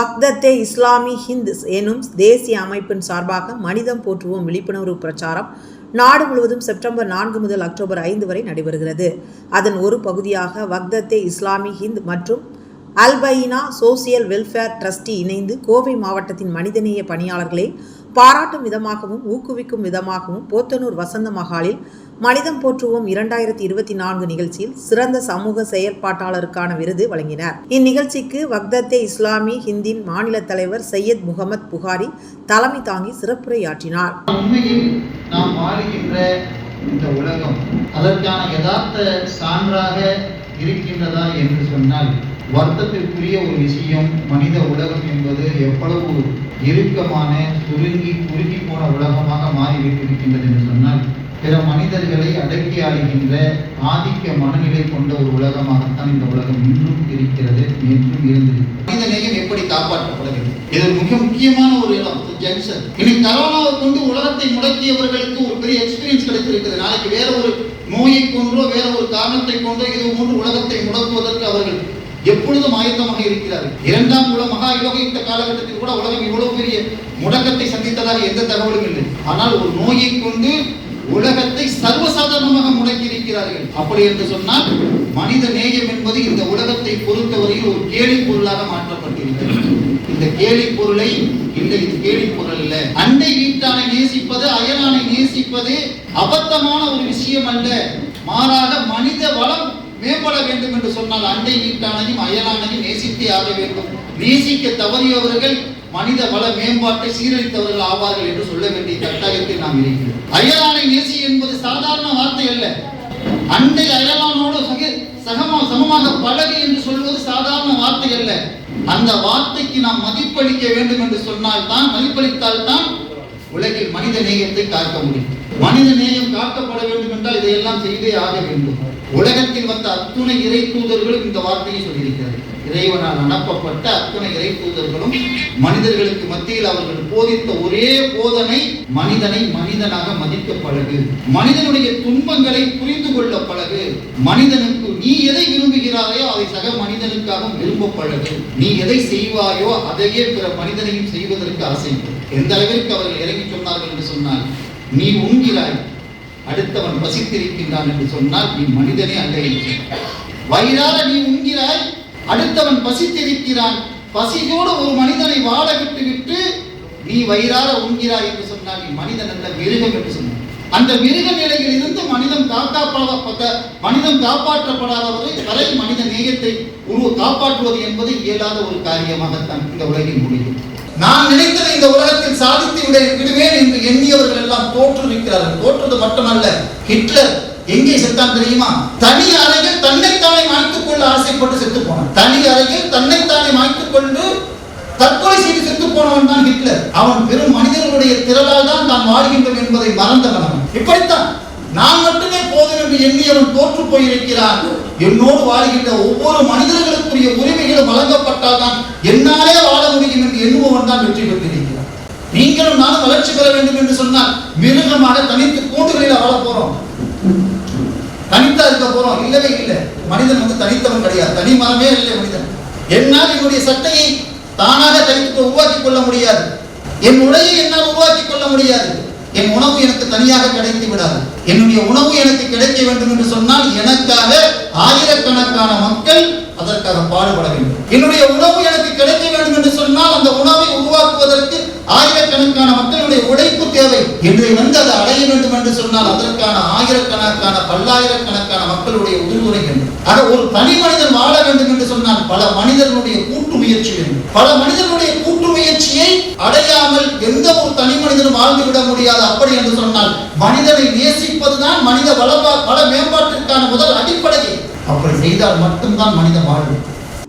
பக்தத்தே இஸ்லாமி ஹிந்த் எனும் தேசிய அமைப்பின் சார்பாக மனிதம் போற்றுவோம் விழிப்புணர்வு பிரச்சாரம் நாடு முழுவதும் செப்டம்பர் நான்கு முதல் அக்டோபர் ஐந்து வரை நடைபெறுகிறது. அதன் ஒரு பகுதியாக வக்தத்தே இஸ்லாமி ஹிந்த் மற்றும் அல்பைனா சோசியல் வெல்ஃபேர் ட்ரஸ்டி இணைந்து கோவை மாவட்டத்தின் மனிதநேய பணியாளர்களை பாராட்டும் விதமாகவும் ஊக்குவிக்கும் விதமாகவும் போத்தனூர் வசந்த மகாலில் மனிதம் போற்றுவோம் இரண்டாயிரத்தி இருபத்தி நான்கு நிகழ்ச்சியில் சிறந்த சமூக செயற்பாட்டாளருக்கான விருது வழங்கினார். இந்நிகழ்ச்சிக்கு வக்தத்தே இஸ்லாமி ஹிந்தின் மாநில தலைவர் சையத் முகமது புகாரி தலைமை தாங்கி சிறப்புரையாற்றினார். நாம் வாழுகின்ற இந்த உலகம் அதற்கான யதார்த்த சான்றாக இருக்கின்றதா என்று சொன்னால் வருத்தத்திற்குரிய ஒரு விஷயம் மனித உலகம் என்பது எவ்வளவு இறுக்கமான சுருங்கி குறுகி போன உலகமாக மாறிவிட்டிருக்கின்றது என்று சொன்னால் பிற மனிதர்களை அடக்கி ஆளுகின்ற ஆதிக்க மனநிலை கொண்ட ஒரு உலகமாகத்தான் இந்த உலகம் இன்றும் இருக்கிறது என்றும் இருந்தது மனித நேயம் எப்படி காப்பாற்றப்பட வேண்டும் இது மிக முக்கியமான ஒரு இடம் ஜங்ஷன் இன்னைக்கு கரோனாவை கொண்டு உலகத்தை முடக்கியவர்களுக்கு ஒரு பெரிய எக்ஸ்பீரியன்ஸ் கிடைத்திருக்கிறது. நாளைக்கு வேற ஒரு நோயை கொண்டோ வேற ஒரு காரணத்தை கொண்டோ இது போன்று உலகத்தை முடக்குவதற்கு அவர்கள் எப்பொழுதும் ஆயத்தமாக இருக்கிறார்கள். இரண்டாம் உலக மகா யுலகித்த காலகட்டத்தில் கூட உலகம் இவ்வளவு பெரிய முடக்கத்தை சந்தித்ததாக எந்த தகவலும் இல்லை. ஆனால் ஒரு நோயை கொண்டு உலகத்தை சர்வசாதாரணமாக முடக்கி இருக்கிறார்கள் அப்படி என்று சொன்னால் மனித நேயம் என்பது இந்த உலகத்தை பொறுத்தவரையில் ஒரு கேலி பொருளாக மாற்றப்பட்டிருக்கிறது. இந்த கேலி பொருளை இல்லை இது கேலி பொருள் அல்ல. அண்டை வீட்டானை நேசிப்பது அயலானை நேசிப்பது அபத்தமான ஒரு விஷயம் அல்ல. மாறாக மனித வளம் மேம்பட வேண்டும் என்று சொன்னால் அண்டை வீட்டானையும் அயலானையும் நேசித்தே ஆக வேண்டும். நேசிக்க தவறியவர்கள் மனித வள மேம்பாட்டை சீரழித்தவர்கள் ஆவார்கள் என்று சொல்ல வேண்டிய கட்டாயத்தில் நாம் இருக்கிறோம் அயலானை நேசி என்பது சாதாரண வார்த்தை அல்ல. அண்டை அயலானோடு சக சகமா சமமாக பழகு என்று சொல்வது சாதாரண வார்த்தை அல்ல. அந்த வார்த்தைக்கு நாம் மதிப்பளிக்க வேண்டும் என்று சொன்னால் தான் மதிப்பளித்தால் தான் உலகில் மனித நேயத்தை காக்க முடியும். மனித நேயம் காக்கப்பட வேண்டும் என்றால் இதையெல்லாம் செய்தே ஆக வேண்டும். உலகத்தில் வந்த அத்துணை இறை தூதர்களும் இந்த வார்த்தையை சொல்லியிருக்கிறார்கள். இறைவனால் அனுப்பப்பட்ட அத்தனை இறை தூதர்களும் மனிதர்களுக்கு மத்தியில் அவர்கள் போதித்த ஒரே போதனை மனிதனை மனிதனாக மதிக்க பழகு. மனிதனுடைய துன்பங்களை புரிந்து கொள்ள பழகு. மனிதனுக்கு நீ எதை விரும்புகிறாயோ அதை சக மனிதனுக்காக விரும்ப பழகு. நீ எதை செய்வாயோ அதையே பிற மனிதனையும் செய்வதற்கு ஆசை. எந்த அளவிற்கு அவர்கள் இறங்கி சொன்னார்கள் என்று சொன்னால் நீ உண்கிறாய். அடுத்தவன் வசித்திருக்கின்றான் என்று சொன்னால் நீ மனிதனே அல்ல என்று வயிறார நீ உண்கிறாய் அடுத்தவன் பசித்திருக்கிறான் பசியோடு ஒரு மனிதனை வாழ விட்டு விட்டு நீ வயிறார உண்கிறாய் என்று சொன்னால் நீ மனிதன் அல்ல மிருகம் என்று சொன்னான். அந்த மிருக நிலையில் இருந்து மனிதன் காக்காப்பட மனிதன் காப்பாற்றப்படாதவரை வரை மனித நேயத்தை உருவ காப்பாற்றுவது என்பது இயலாத ஒரு காரியமாகத்தான் இந்த உலகில் முடியும். நான் நினைத்ததை இந்த உலகத்தில் சாதித்து விட விடுவேன் என்று எண்ணியவர்கள் எல்லாம் தோற்று தோற்றுவிக்கிறார்கள். தோற்றது மட்டுமல்ல ஹிட்லர் எங்கே செத்தான் தெரியுமா? தனி அறையில் தன்னைத்தானே மாய்த்துக் கொள்ள ஆசைப்பட்டு செத்து போனான். தனி அறையில் தன்னைத்தானே மாய்த்துக் கொண்டு தற்கொலை செய்து செத்து போனவன் தான் ஹிட்லர். அவன் பெரும் மனிதர்களுடைய திரளால் தான் தான் வாழ்கின்றோம் என்பதை மறந்தவன் அவன் இப்படித்தான் நான் மட்டுமே போதும் என்று எண்ணியவன் தோற்று போயிருக்கிறான். என்னோடு வாழ்கின்ற ஒவ்வொரு மனிதர்களுக்குரிய உரிமைகளும் வழங்கப்பட்டால் தான் என்னாலே வாழ முடியும் என்று எண்ணுபவன் தான் வெற்றி பெற்றிருக்கிறான். நீங்களும் நானும் வளர்ச்சி பெற வேண்டும் என்று சொன்னால் மிருகமாக தனித்து கூண்டுகளில் வாழ போறோம். தனித்தா இருக்க போறோம். இல்லவே இல்லை. மனிதன் வந்து தனித்தவன் கிடையாது. தனி மரமே இல்லை மனிதன். என்னால் என்னுடைய சட்டையை தானாக தனித்து உருவாக்கி கொள்ள முடியாது. என் உடையை என்னால் உருவாக்கி கொள்ள முடியாது. என் உணவு எனக்கு தனியாக கிடைத்து விடாது. என்னுடைய உணவு எனக்கு கிடைக்க வேண்டும் என்று சொன்னால் எனக்காக ஆயிரக்கணக்கான மக்கள் அதற்காக பாடுபட வேண்டும். என்னுடைய உணவு எனக்கு கிடைக்க வேண்டும் என்று சொன்னால் அந்த உணவை உருவாக்குவதற்கு ஆயிரக்கணக்கான மக்களுடைய உழைப்பு தேவை. இன்றை வந்து அதை அடைய வேண்டும் என்று சொன்னால் அதற்கான ஆயிரக்கணக்கான பல்லாயிரக்கணக்கான மக்களுடைய உறுதுணை வேண்டும் ஒரு தனி மனிதன் வாழ வேண்டும் என்று சொன்னால் பல மனிதர்களுடைய கூட்டு முயற்சி வேண்டும் பல மனிதர்களுடைய கூட்டு முயற்சியை அடையாமல் எந்த ஒரு தனி மனிதனும் வாழ்ந்து விட முடியாது அப்படி என்று சொன்னால் மனிதனை நேசிப்பதுதான் மனித வள வள மேம்பாட்டிற்கான முதல் அடிப்படை அப்படி செய்தால் மட்டும்தான் மனிதன் வாழ்வு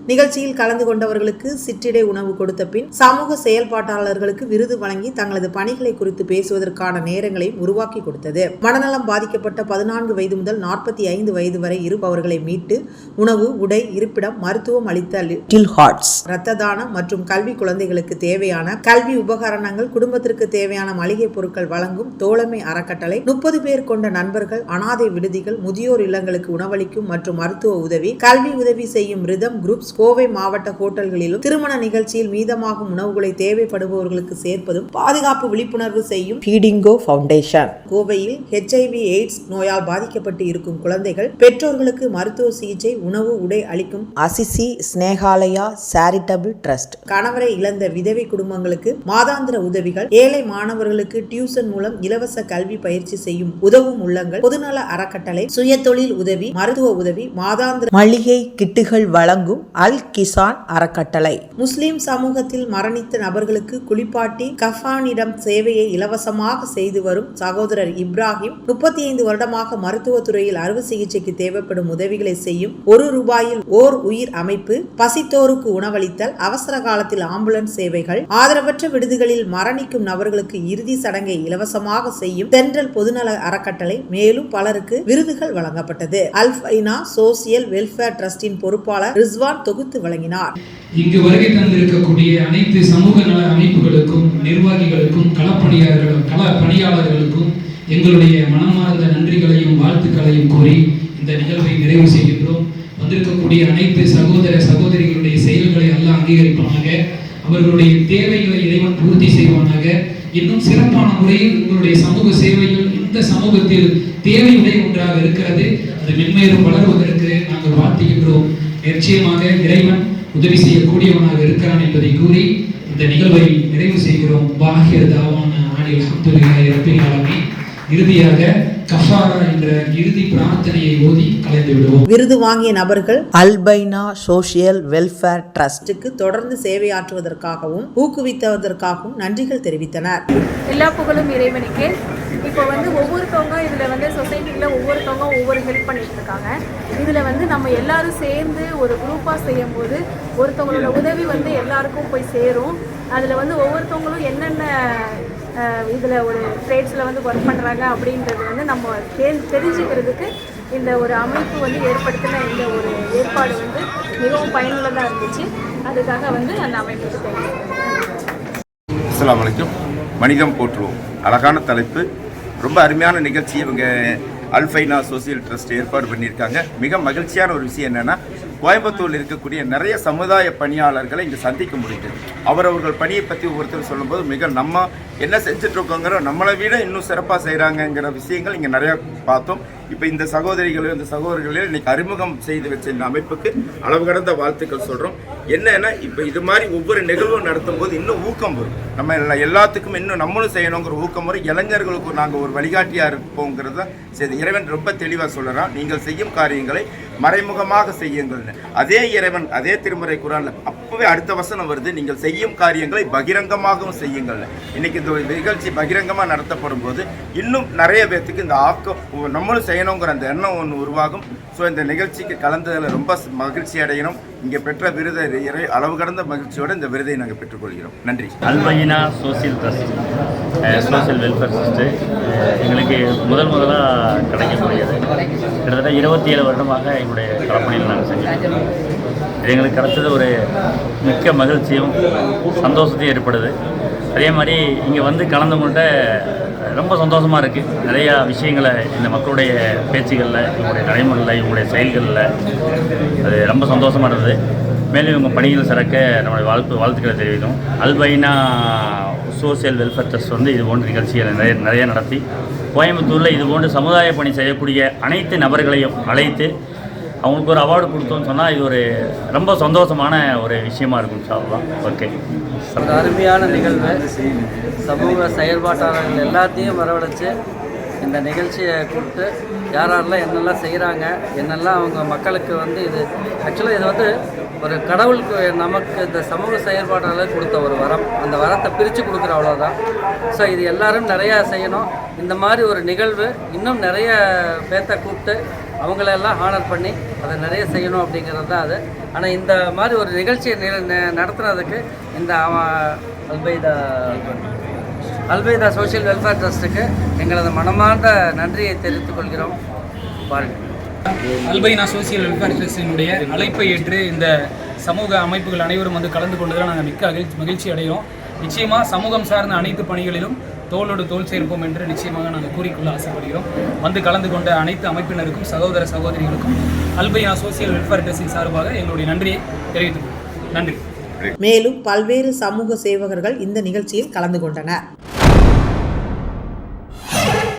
நிகழ்ச்சியில் கலந்து கொண்டவர்களுக்கு சிற்றிடை உணவு கொடுத்த பின் சமூக செயல்பாட்டாளர்களுக்கு விருது வழங்கி தங்களது பணிகளை குறித்து பேசுவதற்கான நேரங்களை உருவாக்கி கொடுத்தது. மனநலம் பாதிக்கப்பட்ட பதினான்கு வயது முதல் நாற்பத்தி ஐந்து வயது வரை இருப்பவர்களை மீட்டு உணவு உடை இருப்பிடம் மருத்துவம் அளித்த லிட்டில் ஹார்ட்ஸ் இரத்த தானம் மற்றும் கல்வி குழந்தைகளுக்கு தேவையான கல்வி உபகரணங்கள் குடும்பத்திற்கு தேவையான மளிகை பொருட்கள் வழங்கும் தோழமை அறக்கட்டளை முப்பது பேர் கொண்ட நண்பர்கள் அனாதை விடுதிகள் முதியோர் இல்லங்களுக்கு உணவளிக்கும் மற்றும் மருத்துவ உதவி கல்வி உதவி செய்யும் ரிதம் குரூப் கோவை மாவட்ட ஹோட்டல்களிலும் திருமண நிகழ்ச்சியில் மீதமாகும் உணவுகளை தேவைப்படுபவர்களுக்கு சேர்ப்பதும் பாதுகாப்பு விழிப்புணர்வு செய்யும் ஃபீடிங்கோ ஃபவுண்டேஷன் கோவையில் ஹெச்ஐவி எய்ட்ஸ் நோயால் பாதிக்கப்பட்டு இருக்கும் குழந்தைகள் பெற்றோர்களுக்கு மருத்துவ சிகிச்சை உணவு உடை அளிக்கும் அசிசி ஸ்னேகாலயா சேரிட்டபிள் ட்ரஸ்ட் கணவரை இழந்த விதவை குடும்பங்களுக்கு மாதாந்திர உதவிகள் ஏழை மாணவர்களுக்கு டியூஷன் மூலம் இலவச கல்வி பயிற்சி செய்யும் உதவும் உள்ளங்கள் பொதுநல அறக்கட்டளை சுயதொழில் உதவி மருத்துவ உதவி மாதாந்திர மளிகை கிட்டுகள் வழங்கும் அல் கிசான் அறக்கட்டளை. முஸ்லிம் சமூகத்தில் மரணித்த நபர்களுக்கு குளிப்பாட்டி கஃபானிடம் சேவையை இலவசமாக செய்து வரும் சகோதரர் இப்ராஹிம் முப்பத்தி ஐந்து வருடமாக மருத்துவத்துறையில் அறுவை சிகிச்சைக்கு தேவைப்படும் உதவிகளை செய்யும் ஒரு ரூபாயில் ஓர் உயிர் அமைப்பு பசித்தோருக்கு உணவளித்தல் அவசர காலத்தில் ஆம்புலன்ஸ் சேவைகள் ஆதரவற்ற விடுதிகளில் மரணிக்கும் நபர்களுக்கு இறுதி சடங்கை இலவசமாக செய்யும் தென்றல் பொதுநல அறக்கட்டளை மேலும் பலருக்கு விருதுகள் வழங்கப்பட்டது. அல்ஃபைனா சோசியல் வெல்ஃபேர் ட்ரஸ்டின் பொறுப்பாளர் ரிஸ்வான் தொகுத்து வழங்கினார். இங்கு வருகை தந்திருக்கக்கூடிய அனைத்து சமூக நல அமைப்புகளுக்கும் நிர்வாகிகளுக்கும் களப்பணியாளர்களும் கள பணியாளர்களுக்கும் எங்களுடைய மனமார்ந்த நன்றிகளையும் வாழ்த்துக்களையும் கூறி இந்த நிகழ்வை நிறைவு செய்கின்றோம். வந்திருக்கக்கூடிய அனைத்து சகோதர சகோதரிகளுடைய செயல்களை எல்லாம் அங்கீகரிப்பானாக. அவர்களுடைய தேவைகளை இறைவன் பூர்த்தி செய்வானாக. இன்னும் சிறப்பான முறையில் உங்களுடைய சமூக சேவைகள் இந்த சமூகத்தில் தேவையுடைய ஒன்றாக இருக்கிறது. அது மென்மேலும் வளர்வதற்கு நாங்கள் வாழ்த்துகின்றோம். நிச்சயமாக இறைவன் உதவி செய்யக்கூடியவனாக இருக்கிறான் என்பதை கூறி இந்த நிகழ்வை நிறைவு செய்கிறோம். தாவான ரப்பில் ஆலமீன். இறுதியாக விருது வாங்கிய நபர்கள் அல்பைனா சோஷியல் வெல்ஃபேர் ட்ரஸ்டுக்கு தொடர்ந்து சேவையாற்றுவதற்காகவும் ஊக்குவித்ததற்காகவும் நன்றிகள் தெரிவித்தனர். எல்லா புகழும் இறைவனுக்கு. இப்போ வந்து ஒவ்வொருத்தவங்க இதில் வந்து சொசைட்டியில் ஒவ்வொருத்தவங்க ஒவ்வொரு ஹெல்ப் பண்ணிட்டு இருக்காங்க இதில் வந்து நம்ம எல்லாரும் சேர்ந்து ஒரு குரூப்பாக செய்யும் போது ஒருத்தவங்களோட உதவி வந்து எல்லாருக்கும் போய் சேரும். அதில் வந்து ஒவ்வொருத்தவங்களும் என்னென்ன இதில் ஒரு ட்ரேட்ஸில் வந்து ஒர்க் பண்ணுறாங்க அப்படின்றது வந்து நம்ம தே தெரிஞ்சுக்கிறதுக்கு இந்த ஒரு அமைப்பு வந்து ஏற்படுத்தின இந்த ஒரு ஏற்பாடு வந்து மிகவும் பயனுள்ளதாக இருந்துச்சு. அதுக்காக வந்து அந்த அமைப்புக்கு தேங்க்ஸ். அஸ்ஸலாமு மனிதம் போற்றுவோம். அழகான தலைப்பு. ரொம்ப அருமையான நிகழ்ச்சி இவங்க அல்ஃபைனா சோசியல் ட்ரஸ்ட் ஏற்பாடு பண்ணியிருக்காங்க. மிக மகிழ்ச்சியான ஒரு விஷயம் என்னென்னா கோயம்புத்தூரில் இருக்கக்கூடிய நிறைய சமுதாய பணியாளர்களை இங்கே சந்திக்க முடியுது. அவரவர்கள் பணியை பற்றி ஒவ்வொருத்தரும் சொல்லும்போது மிக நம்ம என்ன செஞ்சுட்ருக்கோங்கிற நம்மளை விட இன்னும் சிறப்பாக செய்கிறாங்கங்கிற விஷயங்கள் இங்கே நிறையா பார்த்தோம். இப்போ இந்த சகோதரிகளையும் இந்த சகோதரிகளையும் இன்னைக்கு அறிமுகம் செய்து வச்ச இந்த அமைப்புக்கு அளவு கடந்த வாழ்த்துக்கள் சொல்கிறோம் என்னன்னா இப்போ இது மாதிரி ஒவ்வொரு நிகழ்வும் நடத்தும் போது இன்னும் ஊக்கம் வரும். நம்ம எல்லா எல்லாத்துக்கும் இன்னும் நம்மளும் செய்யணுங்கிற ஊக்கம் வரும். இளைஞர்களுக்கு நாங்கள் ஒரு வழிகாட்டியாக இருப்போங்கிறத சரி இறைவன் ரொம்ப தெளிவாக சொல்லுறான் நீங்கள் செய்யும் காரியங்களை மறைமுகமாக செய்யுங்கள்னு அதே இறைவன் அதே திருமுறை குரானில் அப்பவே அடுத்த வசனம் வருது. நீங்கள் செய்யும் காரியங்களை பகிரங்கமாகவும் செய்யுங்கள். இன்னைக்கு இந்த நிகழ்ச்சி பகிரங்கமாக நடத்தப்படும் போது இன்னும் நிறைய பேர்த்துக்கு இந்த ஆக்கம் நம்மளும் செய்யணுங்கிற அந்த எண்ணம் ஒன்று உருவாகும். ஸோ இந்த நிகழ்ச்சிக்கு கலந்ததில் ரொம்ப மகிழ்ச்சி அடையணும். இங்கே பெற்ற விருதை இறை அளவு கடந்த மகிழ்ச்சியோடு இந்த விருதை நாங்கள் பெற்றுக்கொள்கிறோம். நன்றி. அல்மையினா social trust social welfare trust எங்களுக்கு முதல் முதலாக கிடைக்கக்கூடியது. கிட்டத்தட்ட இருபத்தி ஏழு வருடமாக எங்களுடைய கலப்பணியில் நாங்கள் செஞ்சோம் எங்களுக்கு கிடைச்சது ஒரு மிக்க மகிழ்ச்சியும் சந்தோஷத்தையும் ஏற்படுது. அதே மாதிரி இங்கே வந்து கலந்து கொண்ட ரொம்ப சந்தோஷமாக இருக்குது நிறையா விஷயங்களை இந்த மக்களுடைய பேச்சுகளில் இவங்களுடைய நடைமுறையில் இவங்களுடைய செயல்களில் அது ரொம்ப சந்தோஷமாக இருந்தது. மேலும் இவங்க பணிகள் சிறக்க நம்மளுடைய வாழ்த்து வாழ்த்துக்களை தெரிவிக்கும் அல்பைனா சோசியல் வெல்ஃபேர் ட்ரஸ்ட் வந்து இது போன்ற நிகழ்ச்சிகளை நிறைய நிறைய நடத்தி கோயம்புத்தூரில் இது போன்று சமுதாய பணி செய்யக்கூடிய அனைத்து நபர்களையும் அழைத்து அவங்களுக்கு ஒரு அவார்டு கொடுத்தோம்னு சொன்னால் இது ஒரு ரொம்ப சந்தோஷமான ஒரு விஷயமா இருக்கும் சார்லாம் ஓகே ஒரு அருமையான நிகழ்வு சமூக செயல்பாட்டாளர்கள் எல்லாத்தையும் வரவழைச்சு இந்த நிகழ்ச்சியை கொடுத்து யார் யாரெல்லாம் என்னெல்லாம் செய்கிறாங்க என்னெல்லாம் அவங்க மக்களுக்கு வந்து இது ஆக்சுவலாக இது வந்து ஒரு கடவுளுக்கு நமக்கு இந்த சமூக செயல்பாட்டாளர் கொடுத்த ஒரு வரம். அந்த வரத்தை பிரித்து கொடுக்குற அவ்வளோதான் ஸோ இது எல்லாரும் நிறையா செய்யணும். இந்த மாதிரி ஒரு நிகழ்வு இன்னும் நிறைய பேர்த்த கூப்பிட்டு அவங்களெல்லாம் ஹானர் பண்ணி அதை நிறைய செய்யணும் அப்படிங்கிறது தான் அது. ஆனால் இந்த மாதிரி ஒரு நிகழ்ச்சியை நடத்துனதுக்கு இந்த அல்பைதா அல்பைதா சோஷியல் வெல்ஃபேர் ட்ரஸ்ட்டுக்கு எங்களது மனமார்ந்த நன்றியை தெரிவித்துக் கொள்கிறோம். பாருங்கள் அல்பைனா சோசியல் வெல்ஃபேர் ட்ரஸ்டினுடைய அழைப்பை ஏற்று இந்த சமூக அமைப்புகள் அனைவரும் வந்து கலந்து கொண்டதில் நாங்கள் மிக்க மகிழ்ச்சி மகிழ்ச்சி அடைகிறோம். நிச்சயமாக சமூகம் சார்ந்த அனைத்து பணிகளிலும் தோளோடு தோல் சேர்ப்போம் என்று நிச்சயமாக நாங்கள் கூறிக்கொள்ள ஆசைப்படுகிறோம். வந்து கலந்து கொண்ட அனைத்து அமைப்பினருக்கும் சகோதர சகோதரிகளுக்கும் அல்பையா சோசியல் வெல்ஃபேர் ட்ரெஸ்ஸின் சார்பாக எங்களுடைய நன்றியை தெரிவித்துக் நன்றி. மேலும் பல்வேறு சமூக சேவகர்கள் இந்த நிகழ்ச்சியில் கலந்து கொண்டனர்.